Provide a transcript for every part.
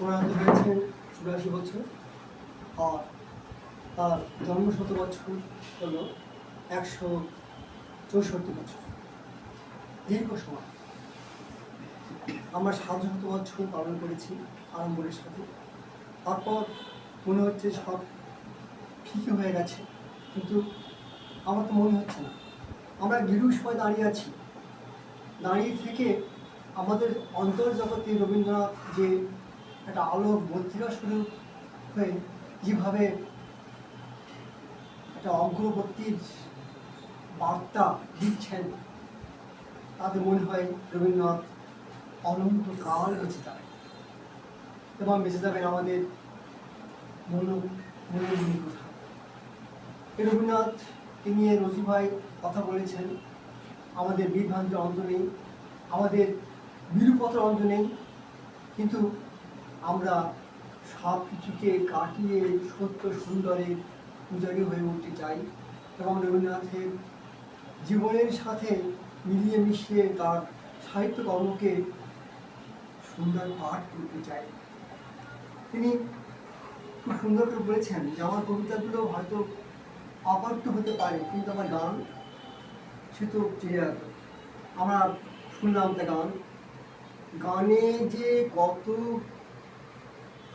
প্রয়াত হয়েছেন চুরাশি বছর, আর তার জন্ম শত বছর হল একশো চৌষট্টি বছর। দীর্ঘ সময়। আমরা সাত শত বছর পালন করেছি আড়ম্বরের সাথে। তারপর মনে হচ্ছে সব ঠিকই হয়ে গেছে, কিন্তু আমার তো মনে হচ্ছে না। আমরা গিরুর সময় দাঁড়িয়ে আছি। দাঁড়িয়ে থেকে আমাদের অন্তর্জগতে রবীন্দ্রনাথ যে একটা আলোক বত্রিকা শুরু হয়ে যেভাবে একটা অগ্রবর্তীর বার্তা দিচ্ছেন, তাতে মনে হয় রবীন্দ্রনাথ অনন্তকাল বেঁচে যাবেন এবং বেঁচে যাবেন আমাদের মন মনোরঞ্জনী কথা। এই রবীন্দ্রনাথ নিয়ে রসি ভাই কথা বলেছেন, আমাদের বিভ্রান্তির অন্ত নেই, আমাদের বিরূপতার অন্ত নেই, কিন্তু আমরা সব কিছুকে কাটিয়ে সত্য সুন্দরের পূজারী হয়ে উঠতে চাই এবং রবীন্দ্রনাথের জীবনের সাথে মিলিয়ে মিশিয়ে তার সাহিত্যকর্মকে সুন্দর পাঠ করতে চাই। তিনি খুব সুন্দর করে বলেছেন যে আমার কবিতাগুলো হয়তো অপাঠ্য হতে পারে, কিন্তু আমার গান, সে তো রাখবে আমরা শুনলাম তা গান। গানে যে কত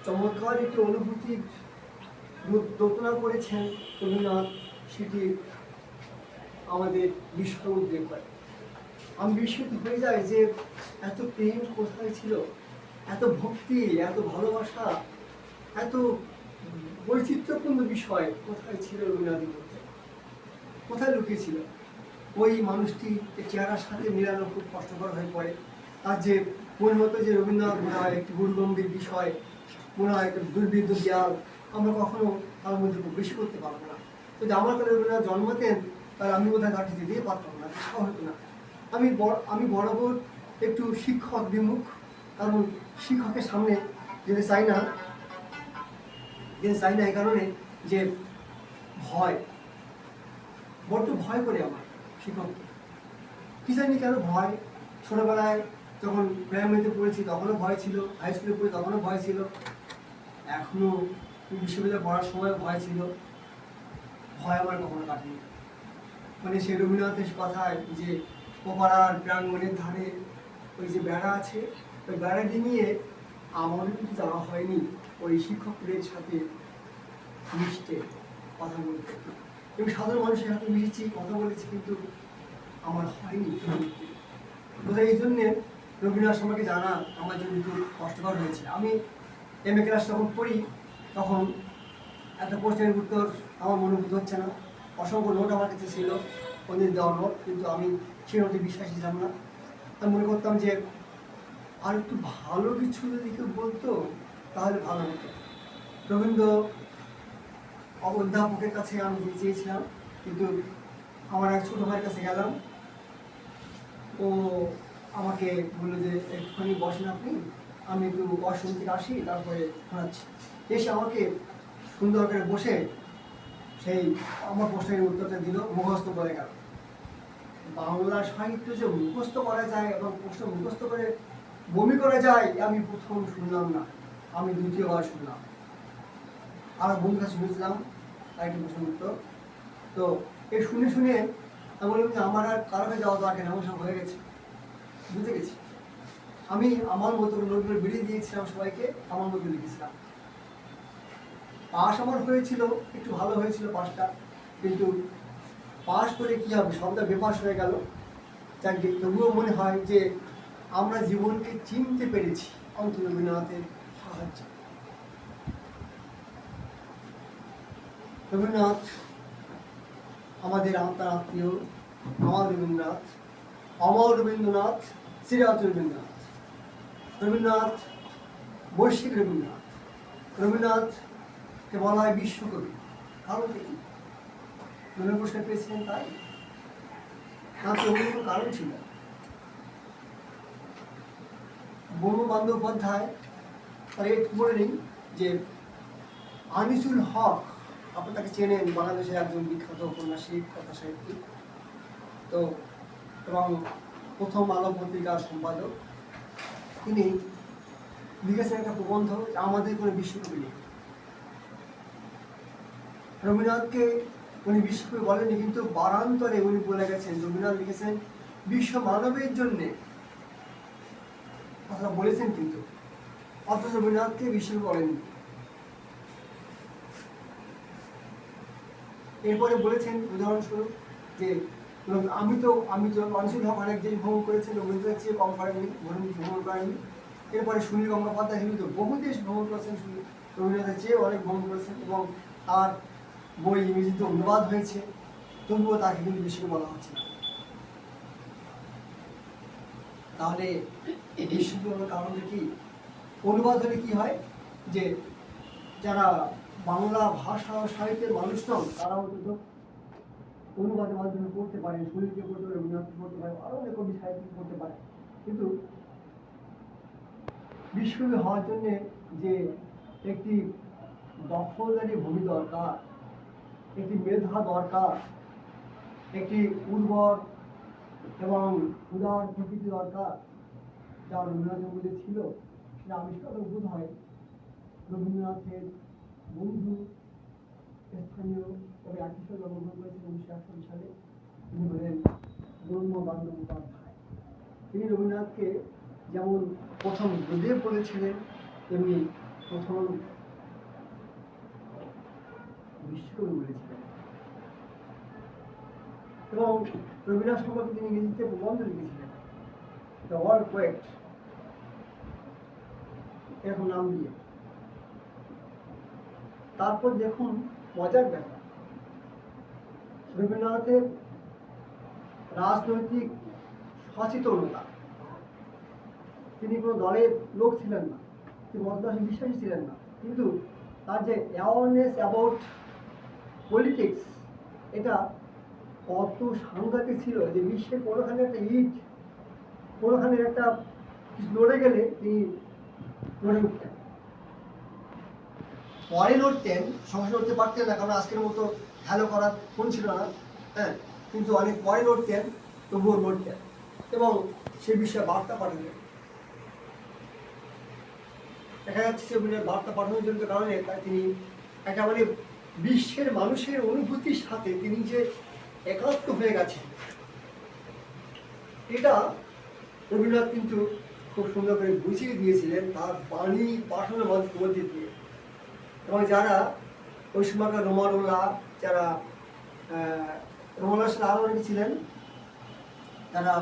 চমৎকার একটি অনুভূতির রূপ রচনা করেছেন রবীন্দ্রনাথ সেটি আমাদের বিস্ময় উদ্বেগ করে আমি বিস্মিত হয়ে যাই যে এত প্রেম কোথায় ছিল? এত ভক্তি, এত ভালোবাসা, এত বৈচিত্র্যপূর্ণ বিষয় কোথায় ছিল রবীন্দ্রনাথের মধ্যে কোথায় লুকিয়েছিল ওই মানুষটি চেহারার সাথে মিলানো খুব কষ্টকর হয়ে পড়ে। আর যে মনে হতো যে রবীন্দ্রনাথ হয়, একটি গুরুগম্ভীর বিষয় মনে হয় একটা দুর্বিদ্ধ দেয়াল আমরা কখনো তার মধ্যে প্রবেশ করতে পারব না। যদি আমার কাছে রবীন্দ্রনাথ জন্মাতেন, তাহলে আমি বোধহয় গাড়ি দিতেই পারতাম না বিষয় হতো না। আমি আমি বরাবর একটু শিক্ষক বিমুখ, কারণ শিক্ষকের সামনে যেতে চাই না যেতে চাই না এই কারণে যে ভয় বড্ড ভয় করে আমার শিক্ষককে। কি জানি কেন ভয়? ছোটবেলায় যখন প্রাইমারিতে পড়েছি, তখনও ভয় ছিল হাই স্কুলে পড়ে তখনও ভয় ছিল। এখনও বিশ্ববিদ্যালয়ে পড়ার সময় ভয় ছিল। ভয় আমার কখনো কাটেনি। মানে সে রবীন্দ্রনাথের কথায় যে ওপাড়ার প্রাঙ্গণের ধারে ওই যে বেড়া আছে, ওই বেড়াটি নিয়ে আমারও কিন্তু যাওয়া হয়নি। ওই শিক্ষকদের সাথে মিশতে কথা বলতে। এবং সাধারণ মানুষের সাথে মিশেছি, কথা বলেছি, কিন্তু আমার হয়নি বোধহয় এই জন্যে রবীন্দ্রনাথ সম্পর্কে জানা আমার জন্য একটু কষ্টকর হয়েছে। আমি এম এ ক্লাস যখন পড়ি, তখন একটা প্রশ্নের উত্তর আমার মনে মনোভূত হচ্ছে না। অসংখ্য নোট আমার কাছে ছিল ওদের দেওয়া নোট কিন্তু আমি সেই নোটে বিশ্বাস ছিলাম না। আমি মনে করতাম যে, আর একটু ভালো কিছু যদি কেউ বলতো, তাহলে ভালো হতো। রবীন্দ্র অধ্যাপকের কাছে আমি চেয়েছিলাম, কিন্তু আমার এক ছোটো ভাইয়ের কাছে গেলাম। ও আমাকে বলল যে, একটুখানি বসেন আপনি। আমি একটু ওয়াশরুম থেকে আসি, তারপরে শোনাচ্ছি এসে আমাকে সুন্দর করে বসে সেই আমার প্রশ্নের উত্তরটা দিল, মুখস্থ করে গেল। বাংলা সাহিত্য যে মুখস্থ করা যায় এবং প্রশ্ন মুখস্থ করে বমি করা যায় আমি প্রথম শুনলাম না। আমি দ্বিতীয়বার শুনলাম। আর বন্ধুর কাছে শুনেছিলাম, আরেকটি প্রশ্ন উত্তর। তো এই শুনে শুনে আমি বললাম যে, আমার আর কারও যাওয়া দরকার সব হয়ে গেছে। বুঝতে গেছি আমি আমার মতো নোটগুলো বেরিয়ে দিয়েছিলাম সবাইকে, আমার মতো লিখেছিলাম। পাশ আমার হয়েছিল, একটু ভালো হয়েছিল পাশটা, কিন্তু পাশ করে কী হবে? সবটা বেপাস হয়ে গেল। যাক তবুও মনে হয় যে আমরা জীবনকে চিনতে পেরেছি অন্ত রবীন্দ্রনাথের সাহায্য। রবীন্দ্রনাথ, আমাদের আত্মার আত্মীয় আমার রবীন্দ্রনাথ, অমর রবীন্দ্রনাথ সিরাজ রবীন্দ্রনাথ। রবীন্দ্রনাথ, বৈশ্বিক রবীন্দ্রনাথ। রবীন্দ্রনাথকে বলা হয় বিশ্বকবি। কারণ কি? নোবেল পুরস্কার পেয়েছিলেন তাই। তার কোনো কারণ ছিল। বঙ্গ বন্দ্যোপাধ্যায় তার একটু বলে নিই যে আনিসুল হক, আপনি তাকে চেনেন, বাংলাদেশের একজন বিখ্যাত উপন্যাসিক, কথা সাহিত্যিক। তো এবং প্রথম আলো পত্রিকার সম্পাদক। তিনি লিখেছেন একটা প্রবন্ধ আমাদের কোনো বিশ্বকবি নেই। রবীন্দ্রনাথকে উনি বিশ্বকবি বলেননি, কিন্তু বারান্তরে উনি বলে গেছেন, রবীন্দ্রনাথ লিখেছেন, বিশ্ব মানবের জন্যে কথাটা বলেছেন কিন্তু, অথচ রবীন্দ্রনাথকে বিশ্বকবি বলেননি। এরপরে বলেছেন উদাহরণস্বরূপ যে উম, আমি তো আমি তো অঞ্চল হক অনেক দেশ ভ্রমণ করেছি রবীন্দ্রনাথ চেয়ে কম করেনি ভ্রমণ করেননি এরপরে সুনীল গঙ্গোপাধ্যায় হিন্দু তো বহু দেশ ভ্রমণ করেছেন রবীন্দ্রনাথের চেয়ে অনেক ভ্রমণ করেছেন এবং তার বই ইংরেজিতে অনুবাদ হয়েছে তবুও তাকে কিন্তু বিশ্বকে বলা হচ্ছে না। তাহলে বিশ্বকে বলার কারণটা কি অনুবাদ হলে কি হয়? যে যারা বাংলা ভাষা সাহিত্যের মানুষ নন তারা অন্তত অনুবাদের মাধ্যমে পড়তে পারে শরীরকে পড়তে পারে রবীন্দ্রনাথকে পড়তে পারে আরও অনেক কবি সাহিত্য পড়তে পারে কিন্তু বিশ্বকবি হওয়ার জন্যে যে একটি দখলদারি ভূমি দরকার, একটি মেধা দরকার, একটি উর্বর এবং উদার প্রকৃতি দরকার যা রবীন্দ্রনাথের মধ্যে ছিল, সেটা আবিষ্কার বোধ হয় রবীন্দ্রনাথের বন্ধু, স্থানীয় তবে একই সাথে জন্মগ্রহণ করেছেন, উনিশশো একষট্টি সালে তিনি হলেন ব্রহ্ম বন্দ্যোপাধ্যায় তিনি রবীন্দ্রনাথকে যেমন প্রথম গুরুদেব বলেছিলেন, তেমনি প্রথম বিশ্বকবি বলেছিলেন। এবং রবীন্দ্রনাথ সম্পর্কে তিনি ইংরেজিতে প্রবন্ধ লিখেছিলেন। দ্য ওয়ার্ল্ড পোয়েট এরকম নাম দিয়ে। তারপর দেখুন মজার ব্যাপার। রবীন্দ্রনাথের রাজনৈতিক সচেতনতা। তিনি কোনো দলের লোক ছিলেন না, তিনি মতদাসে বিশ্বাসী ছিলেন না। কিন্তু তার যে অ্যাওয়ারনেস অ্যাবাউট পলিটিক্স এটা কত সাংঘাতিক ছিল যে বিশ্বের কোনোখানে একটা ইট কোনোখানে একটা কিছু লড়ে গেলে তিনি লড়ে উঠতেন। পরে লড়তেন সঙ্গে লড়তে পারতেন না, কারণ আজকের মতো হ্যালো করার ফোন ছিল না। হ্যাঁ কিন্তু অনেক পরে লড়তেন তবুও লড়তেন এবং সে বিষয়ে বার্তা পাঠাতেন দেখা যাচ্ছে উনি বার্তা পাঠানোর জন্য কারণে তাই তিনি একেবারে বিশ্বের মানুষের অনুভূতির সাথে তিনি যে একাত্ম হয়ে গেছেন, এটা রবীন্দ্রনাথ কিন্তু খুব সুন্দর করে বুঝিয়ে দিয়েছিলেন তার বাণী পাঠানোর মধ্যে দিয়ে। এবং যারা ওই সময়কার রোমারোলা যারা আরও অনেকে ছিলেন, তারা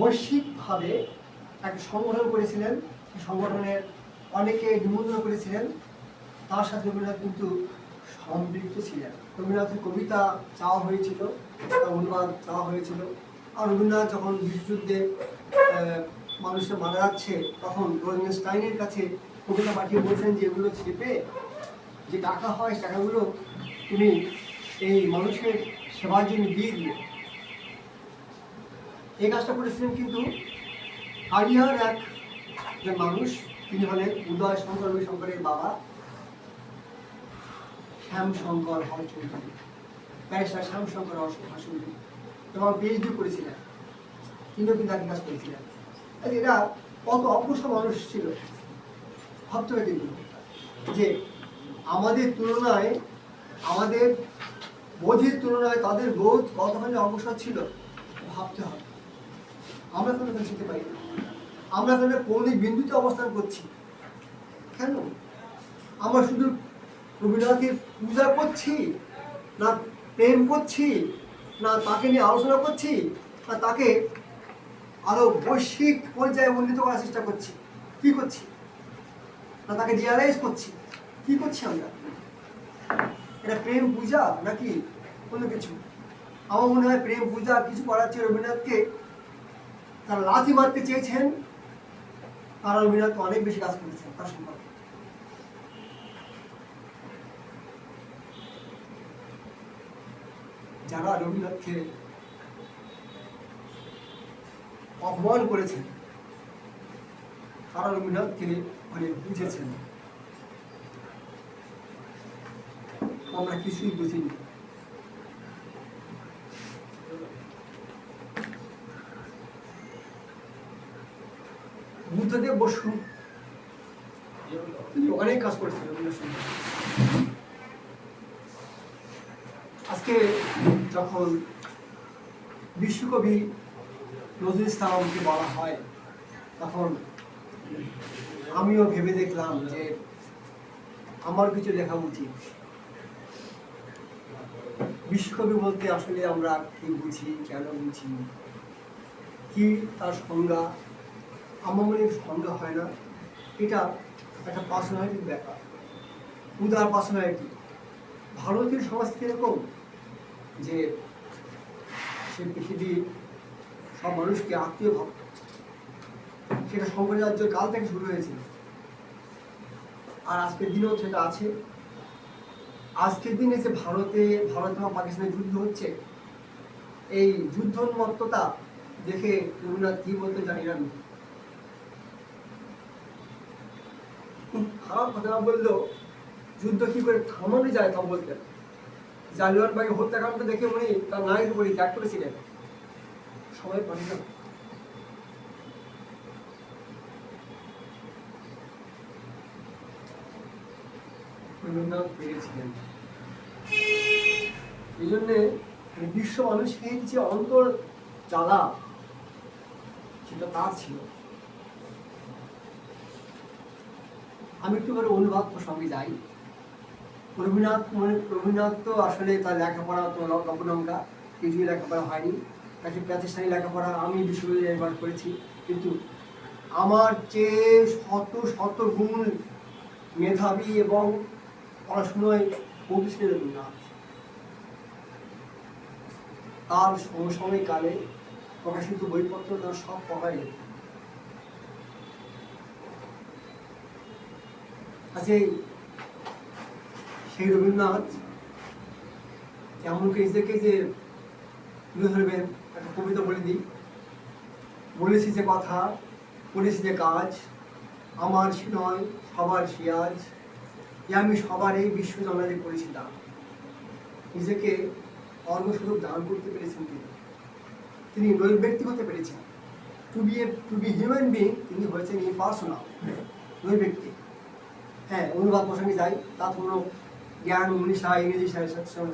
বৈশ্বিকভাবে এক সংগঠন করেছিলেন। সংগঠনের অনেকে নিমন্ত্রণ করেছিলেন। তার সাথে রবীন্দ্রনাথ কিন্তু সম্পৃক্ত ছিলেন। রবীন্দ্রনাথের কবিতা চাওয়া হয়েছিল অনুবাদ চাওয়া হয়েছিল। আর রবীন্দ্রনাথ যখন বিশ্বযুদ্ধে মানুষের মারা যাচ্ছে, তখন রবীন্দ্র স্টাইনের কাছে কবিতা পাঠিয়ে বলছেন যে, এগুলো ছেপে যে টাকা হয়, টাকাগুলো তুমি এই মানুষের সেবার জন্য দিয়ে দিও। এই কাজটা করেছিলেন কিন্তু আরিয়ার এক যে মানুষ, তিনি হলেন উদয় শঙ্কর, রবি শঙ্করের বাবা শ্যাম শঙ্কর হর চৌধুরী ব্যারিস্টার শ্যাম শঙ্কর হর এবং পিএইচডি করেছিলেন। তিনিও কিন্তু একই কাজ করেছিলেন। এরা কত অগ্রসর মানুষ ছিল। ভাবতে হবে যে আমাদের তুলনায়, আমাদের বোধের তুলনায় তাদের বোধ কতখানি অগ্রসর ছিল, ভাবতে হবে। আমরা কেন শিখতে পারি না। আমরা এখানে কৌণিক বিন্দুতে অবস্থান করছি। কেন? আমরা শুধু রবীন্দ্রনাথের পূজা করছি, না প্রেম করছি, না তাকে নিয়ে আলোচনা করছি, না তাকে আরও বৈশ্বিক পর্যায়ে উন্নীত করার চেষ্টা করছি। কি করছি? না তাকে রিয়ালাইজ করছি। কি করছি আমরা? এটা প্রেম পূজা নাকি কোনো কিছু? আমার মনে হয় প্রেম পূজা কিছু করার চেয়ে রবীন্দ্রনাথকে তারা লাথি মারতে চেয়েছেন। তারা রবীন্দ্রনাথ অনেক বেশি কাজ করেছেন তার সম্পর্কে। যারা রবীন্দ্রনাথকে অপমান করেছেন, তারা রবীন্দ্রনাথকে অনেক বুঝেছেন। আমরা কিছুই বুঝিনি। বুদ্ধদেব বসু। তিনি অনেক কাজ সঙ্গে। আজকে যখন বিশ্বকবি নজরুল ইসলামকে বলা হয়, তখন আমিও ভেবে দেখলাম যে আমার কিছু লেখা উচিত। বিশ্বকবি বলতে আসলে আমরা কি বুঝি, কেন বুঝি? কি তার সংজ্ঞা? আমার মনে সংজ্ঞা হয় না। এটা একটা পার্সোনালিটির ব্যাপার। উদার পার্সোনালিটি ভারতীয় সমাজ এরকম যে সে পৃথিবীর সব মানুষকে আত্মীয় ভাব সেটা শঙ্করাচার্য কাল থেকে শুরু হয়েছিল আর আজকের দিনেও সেটা আছে। আজকের দিনে যে ভারতে, ভারত এবং পাকিস্তানের যুদ্ধ হচ্ছে, এই যুদ্ধোন্মত্ততা দেখে রবীন্দ্রনাথ কি বলতে জানি না। খারাপ কথা না বললেও যুদ্ধ কি করে থামানো যায় তা বলতেন জালিয়ানবাগে হত্যাকাণ্ড দেখে উনি তার নায়ক বলি ত্যাগ করেছিলেন। সবাই পারে না রবীন্দ্রনাথ পেরেছিলেন এই জন্যে বিশ্ব মানুষের যে অন্তর জ্বালা, সেটা তার ছিল। আমি একটু করে অনুবাদ প্রসঙ্গে যাই। রবীন্দ্রনাথ মানে রবীন্দ্রনাথ তো আসলে তার লেখাপড়া তো লবণঙ্কা কিছুই লেখাপড়া হয়নি। তাকে প্রাতিষ্ঠানিক লেখাপড়া আমি বিশ্ববিদ্যালয়ে একবার করেছি। কিন্তু আমার চেয়ে শত শত গুণ মেধাবী এবং পড়াশুনোয় রবীন্দ্রনাথ তার সমসাময়িককালে প্রকাশিত বইপত্র তার সব পড়াই আচ্ছা সেই রবীন্দ্রনাথ এমনকি নিজেকে যে ধরবেন, একটা কবিতা বলে দিই। বলেছি যে কথা, করেছি যে কাজ, আমার সে নয়, সবার সিয়াজ এ আমি সবার এই বিশ্ব জনারে করেছিলাম। নিজেকে অর্গস্বরূপ দান করতে পেরেছেন তিনি। তিনি ব্যক্তি হতে পেরেছেন। To be a to be human being তিনি হয়েছেন ইম্পার্সোনাল ব্যক্তি। হ্যাঁ অনুবাদ প্রসঙ্গে যাই, তা কোনো জ্ঞান উনিশা ইংরেজি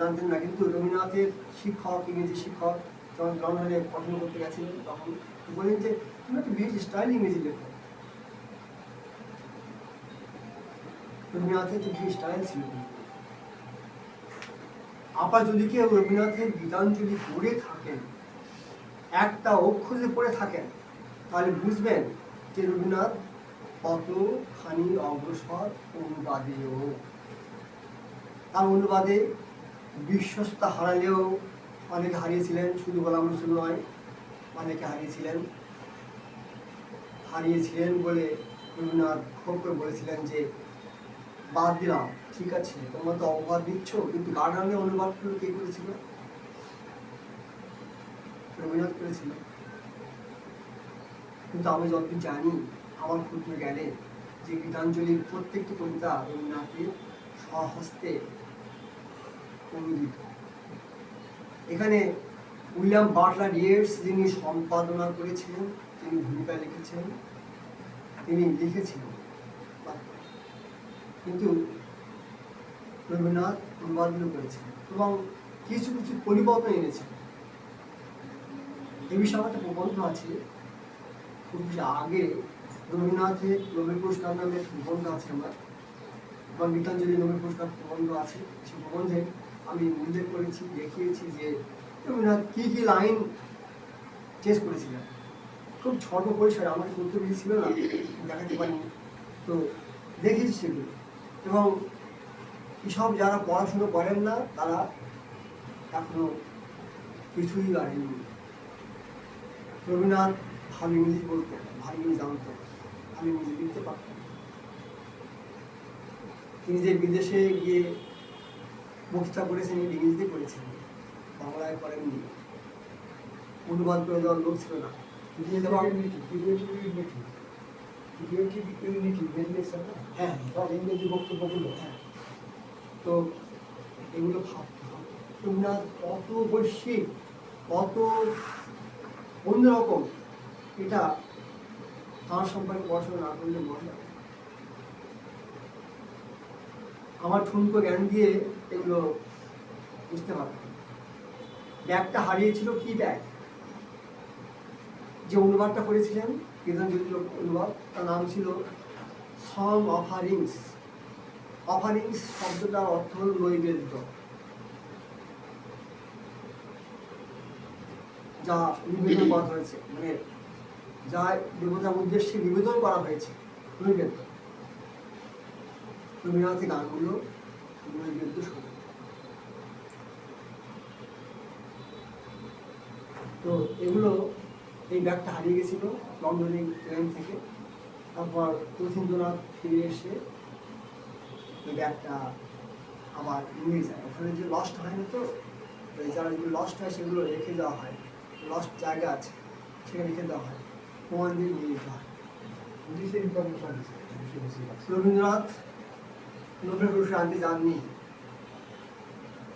জানতেন না, কিন্তু রবীন্দ্রনাথের শিক্ষক, ইংরেজি শিক্ষক যখন লন্ডনে পঠন করতে গেছিলেন, তখন বললেন যে তুমি একটা বিশেষ স্টাইল ইংরেজি লেখো। রবীন্দ্রনাথের বিশেষ স্টাইল ছিল। আবার যদি কেউ রবীন্দ্রনাথের গীতাঞ্জলি পড়ে থাকেন, একটা অক্ষর যদি পড়ে থাকেন, তাহলে বুঝবেন যে রবীন্দ্রনাথ কতখানি অগ্রসর অনুবাদেও তার অনুবাদে বিশ্বস্ত হারালেও অনেকে হারিয়েছিলেন, শুধু গোলাম রসুল নয়, অনেকে হারিয়েছিলেন। হারিয়েছিলেন বলে রবীন্দ্রনাথ খুব করে বলেছিলেন যে বাদ দিলাম, ঠিক আছে, তোমরা তো অবাদ দিচ্ছ, কিন্তু গার্ডানের অনুবাদগুলো কে করেছিল? রবীন্দ্রনাথ করেছিল। কিন্তু আমি যতদিন জানি, আমার ক্ষুদ্র জ্ঞানে যে গীতাঞ্জলির প্রত্যেকটি কবিতা রবীন্দ্রনাথের স্বহস্তে অনুদিত। এখানে উইলিয়াম বাটলার ইয়েটস যিনি সম্পাদনা করেছিলেন, তিনি ভূমিকা লিখেছেন, তিনি লিখেছিলেন কিন্তু রবীন্দ্রনাথ অনুবাদগুলো করেছেন এবং কিছু কিছু পরিবর্তন এনেছেন। এ বিষয়ে আমার একটা প্রবন্ধ আছে। খুব আগে রবীন্দ্রনাথের নোবেল পুরস্কার নামে প্রবন্ধ আছে আমার। এবং গীতাঞ্জলি নোবেল পুরস্কার প্রবন্ধ আছে। সেই প্রবন্ধে আমি উল্লেখ করেছি, দেখিয়েছি যে রবীন্দ্রনাথ কী কী লাইন চেস করেছিলেন। খুব ছোট পরিসরে, আমার করতে বেশি ছিল না, দেখাতে পারিনি। তো দেখেছি সেগুলো। এবং এসব যারা পড়াশুনো করেন না, তারা এখনও কিছুই জানেননি রবীন্দ্রনাথ ভালো ইংরেজি বলতো ভালো ইংরেজি জানতো ভালো ইংরেজি লিখতে পারতেন তিনি যে বিদেশে গিয়ে বক্তৃতা করেছেন ইংরেজিতে করেছেন বাংলায় করেননি অনুবাদ করে দেওয়ার লোক ছিল না। এবং হ্যাঁ ইংরেজি হ্যাঁ তো এগুলো রবীন্দ্রনাথ কত এটা সম্পর্কে পড়াশোনা আমার ঠুনকো জ্ঞান দিয়ে এগুলো বুঝতে পারতাম ব্যাগটা হারিয়েছিল কি ব্যাগ? যে অনুবাদটা করেছিলেন গীতাঞ্জলি অনুবাদ, তার নাম ছিল সং অফারিংস অফারিংস শব্দটার অর্থ হল নৈবেদ্য। যা নিবেদন করা হয়েছে। মানে যা দেবতার উদ্দেশ্যে নিবেদন করা হয়েছে। নৈবেদ্য। রবীন্দ্রনাথের গানগুলো নৈবেদ্য স্বরূপ তো এগুলো এই ব্যাগটা হারিয়ে গেছিল লন্ডনে ট্রেন থেকে। তারপর রথীন্দ্রনাথ ফিরে এসে ওই ব্যাগটা আবার নিয়ে যায়। ওখানে যে লস্ট হয় না তো যারা যেগুলো লস্ট হয় সেগুলো রেখে দেওয়া হয়। লস্ট জায়গা আছে সেখানে রেখে দেওয়া হয়। প্রমাণ দিয়ে নিয়ে যেতে হয়। রবীন্দ্রনাথ নোবেল আনতে যাননি।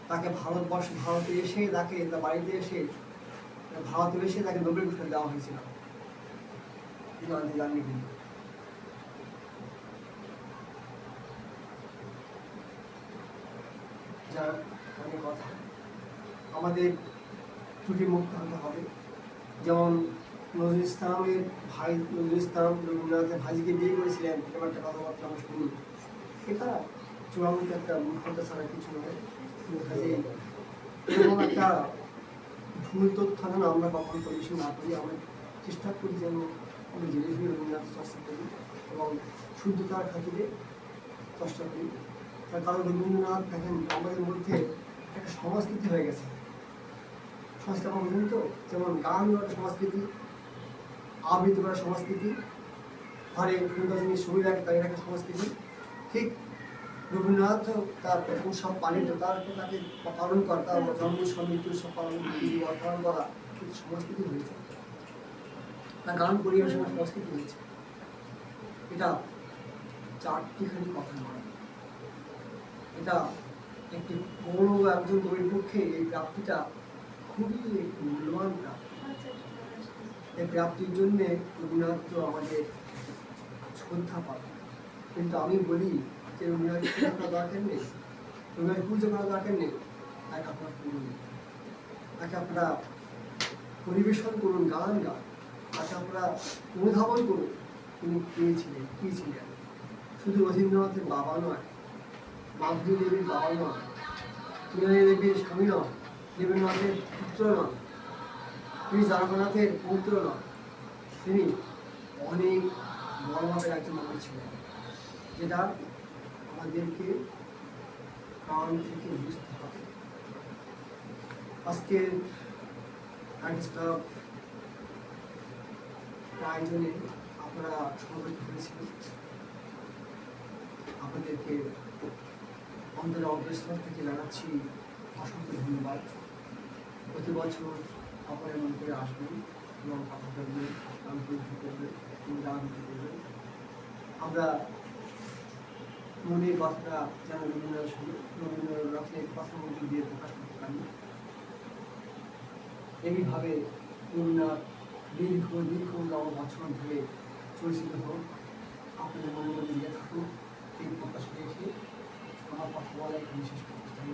তাকে ভারতবর্ষ ভারতে এসে তাকে তার বাড়িতে এসে ভারতে এসে তাকে নোবেল পুরস্কার দেওয়া হয়েছিল। আমাদের ত্রুটি মুক্ত হতে হবে। যেমন নজরুল ইসলামের ভাই, নজরুল ইসলাম রবীন্দ্রনাথের ভাইকে বিয়ে করেছিলেন, এবার একটা কথাবার্তা আমরা শুনি। এটা চূড়ান্ত একটা মূর্খতা ছাড়া কিছু নয়। একটা ভুল তথ্য যেন আমরা কখনো পরিবেশন না করি। আমরা চেষ্টা করি যেন আমরা জিনিসগুলো রবীন্দ্রনাথ চর্চা করি এবং শুদ্ধতার খাতিরে চর্চা করি। তার কারণ রবীন্দ্রনাথ দেখেন আমাদের মধ্যে একটা সংস্কৃতি হয়ে গেছে। সংস্কৃতি আমরা বুঝুন তো? যেমন গান সংস্কৃতি, আবৃত্তি করা সংস্কৃতি ঘরে সুন্দর জিনিস সুবিধা তাই একটা সংস্কৃতি, ঠিক রবীন্দ্রনাথ তার উৎসব পালিত তার তাকে পালন করা, তার জন্ম মৃত্যু উৎসব পালন পালন করা সংস্কৃতি হয়েছে। তার গান পরিবেশনা সংস্কৃতি হয়েছে। এটা চারটি চারটিখানি কথা নয়। এটা একটি কোনো একজন কবির পক্ষে এই প্রাপ্তিটা খুবই মূল্যবান প্রাপ্তি। এই প্রাপ্তির জন্যে রবীন্দ্রনাথ তো আমাদের শ্রদ্ধা পাবে কিন্তু আমি বলি যে পুজো করার দরকার নেই। রবীন্দ্রনাথ পুজো করার দরকার নেই। তাকে আপনার করুন তাকে আপনারা পরিবেশন করুন, গান গান। তাকে আপনারা অনুধাবন করুন, তিনি কে ছিলেন, কী ছিলেন। শুধু রবীন্দ্রনাথের বাবা নয় মাধুরী দেবীর বাবা নয় মিনালী দেবীর স্বামী নয়, দেবেন্দ্রনাথের পুত্র নয়, তিনি জগন্নাথের পুত্র নয়, তিনি অনেক বড় মাপের একজন মানুষ ছিলেন। যেটা আমাদেরকে প্রাণ থেকে বুঝতে হবে। আজকে আয়োজনে আপনারা সমবেত হয়েছিলেন আপনাদেরকে অন্তরের অগ্রস্তর থেকে জানাচ্ছি অসংখ্য ধন্যবাদ। প্রতি বছর আপনারা মনে করে আসবেন এবং কথা বলবেন আমরা মনের কথাটা যেন রবীন্দ্রনাথ শুনে রবীন্দ্রনাথের কথা মধ্যে দিয়ে প্রকাশ করতে পারি এইভাবে রবীন্দ্রনাথ দীর্ঘ দীর্ঘ নব বছর ধরে চলছিল। হোক আপনাদের মনে মনে দিয়ে থাকুন, এই প্রকাশ রেখে আমার কথা বলা একটি বিশেষ প্রতিষ্ঠান